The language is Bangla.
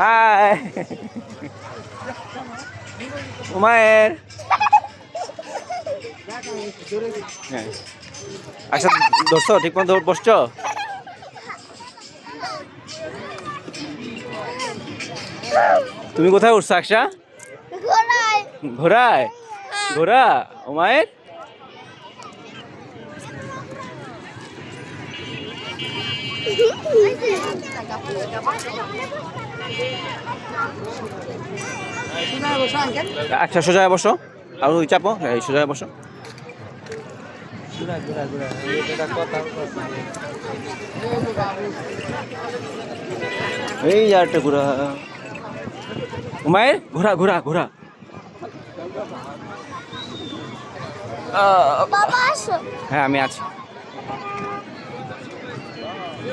হাই। উমায়ের। হ্যাঁ আচ্ছা দোস্ত ঠিক মতো বসছ? তুমি কোথায় উঠছো আকশা ঘোড়ায়? ঘোড়া? উমায়ের? আচ্ছা সোজা বসো। আর ওই চাপো। হ্যাঁ এই সোজা বসো। এই আর একটা ঘোড়া উমায়ের আহ, বাবা আসো। হ্যাঁ আমি আছি।